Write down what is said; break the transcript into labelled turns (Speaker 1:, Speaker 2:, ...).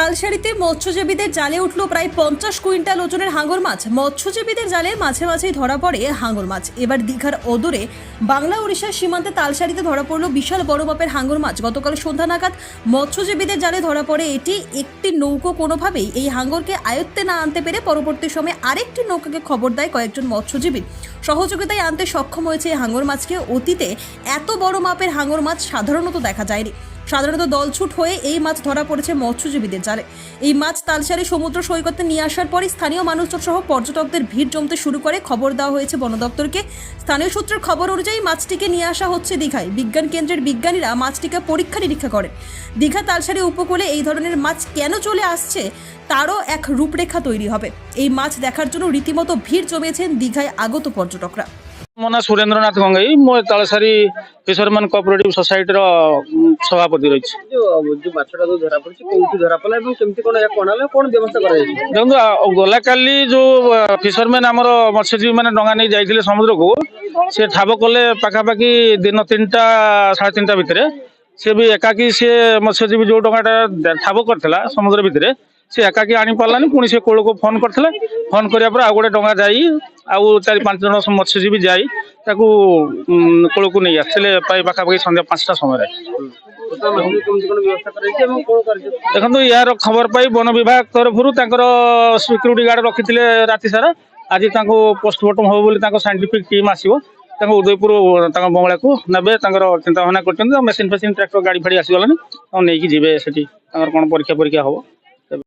Speaker 1: তালসারিতে মৎস্যজীবীদের জালে উঠল প্রায় পঞ্চাশ কুইন্টাল ওজনের হাঙর মাছ। মৎস্যজীবীদের জালে মাঝে মাঝেই ধরা পড়ে হাঙর মাছ। এবার দীঘার অদূরে বাংলা উড়িষ্যার সীমান্তে তালসারিতে ধরা পড়ল বিশাল বড় মাপের হাঙর মাছ। গতকাল সন্ধ্যা নাগাদ মৎস্যজীবীদের জালে ধরা পড়ে এটি একটি নৌকো। কোনোভাবেই এই হাঙরকে আয়ত্তে না আনতে পেরে পরবর্তী সময়ে আরেকটি নৌকাকে খবর দেয় কয়েকজন মৎস্যজীবী। সহযোগিতায় আনতে সক্ষম হয়েছে এই হাঙর মাছকে। অতীতে এত বড় মাপের হাঙর মাছ সাধারণত দেখা যায়নি। সাধারণত দলছুট হয়ে এই মাছ ধরা পড়েছে মৎস্যজীবীদের জালে। এই মাছ তালসারি সমুদ্র সৈকতে নিয়ে আসার পরে স্থানীয় মানুষজন সহ পর্যটকদের ভিড় জমতে শুরু করে খবর দেওয়া হয়েছে বন দপ্তরকে স্থানীয় সূত্রের খবর অনুযায়ী মাছটিকে নিয়ে আসা হচ্ছে দীঘায়। বিজ্ঞান কেন্দ্রের বিজ্ঞানীরা মাছটিকে পরীক্ষা নিরীক্ষা করেন। দীঘা তালসারি উপকূলে এই ধরনের মাছ কেন চলে আসছে তারও এক রূপরেখা তৈরি হবে। এই মাছ দেখার জন্য রীতিমতো ভিড় জমিয়েছেন দীঘায় আগত পর্যটকরা।
Speaker 2: ମୋ ନାଁ ସୁରେନ୍ଦ୍ରନାଥ ଗଙ୍ଗେଇ ମୁଁ ଏ ତାଳସାରୀ ଫିସରମ୍ୟାନ୍ କୋଅପରେଟିଭ ସୋସାଇଟିର ଉଁ, ସଭାପତି ରହିଛି
Speaker 3: ଯୋଉ ଯୋଉ ମାଛଟା ଯୋଉ ଧରା ପଡିଛି କୋଉଠି ଧରା ପଡିଲା ଏବଂ କେମିତି କଣ ଏହା କଣା ହେଲା କଣ ବ୍ୟବସ୍ଥା କରାଯାଇଛି
Speaker 2: ଦେଖନ୍ତୁ ଆ- ଗଲାକାଲି ଯୋଉ ଫିସରମ୍ୟାନ୍ ଆମର ମତ୍ସ୍ୟଜୀବୀ ମାନେ ଡଙ୍ଗା ନେଇ ଯାଇଥିଲେ ସମୁଦ୍ରକୁ ସେ ଠାବ କଲେ ପାଖାପାଖି ଦିନ ତିନିଟା ସାଢେ ତିନିଟା ଭିତରେ ସେ ବି ଏକାକି ସିଏ ମତ୍ସ୍ୟଜୀବୀ ଯୋଉ ଡଙ୍ଗାଟା ଠାବ କରିଥିଲା ସମୁଦ୍ର ଭିତରେ ସେ ଏକାକି ଆଣି ପାରିଲାନି ପୁଣି ସେ କୂଳକୁ ଫୋନ କରିଥିଲେ ଫୋନ କରିବା ପରେ ଆଉ ଗୋଟେ ଡଙ୍ଗା ଯାଇ ଆଉ ଚାରି ପାଞ୍ଚ ଜଣ ମତ୍ସ୍ୟଜୀବୀ ଯାଇ ତାକୁ ଉଁ, କୂଳକୁ ନେଇ ଆସିଥିଲେ ପ୍ରାୟ ପାଖାପାଖି ସନ୍ଧ୍ୟା ପାଞ୍ଚଟା ସମୟରେ
Speaker 3: ବର୍ତ୍ତମାନ ମାଛରେ କେମିତି କଣ ବ୍ୟବସ୍ଥା କରାଯାଇଛି ଏବଂ କଣ କାର୍ଯ୍ୟ
Speaker 2: ଦେଖନ୍ତୁ ୟାର ଖବର ପାଇ ବନ ବିଭାଗ ତରଫରୁ ତାଙ୍କର ସିକ୍ୟୁରିଟି ଗାର୍ଡ ରଖିଥିଲେ ରାତି ସାରା ଆଜି ତାଙ୍କୁ ପୋଷ୍ଟମର୍ଟମ ହବ ବୋଲି ତାଙ୍କ ସାଇଣ୍ଟିଫିକ ଟିମ୍ ଆସିବ ତାଙ୍କ ଉଦୟପୁର ତାଙ୍କ ବଙ୍ଗଳାକୁ ନେବେ ତାଙ୍କର ଚିନ୍ତା ଭାବନା କରିଛନ୍ତି ମେସିନ ଫେସିନ ଟ୍ରାକ୍ଟର ଗାଡି ଫାଡି ଆସିଗଲାଣି ତାଙ୍କୁ ନେଇକି ଯିବେ ସେଠି ତାଙ୍କର କଣ ପରୀକ୍ଷା ପରୀକ୍ଷା ହବ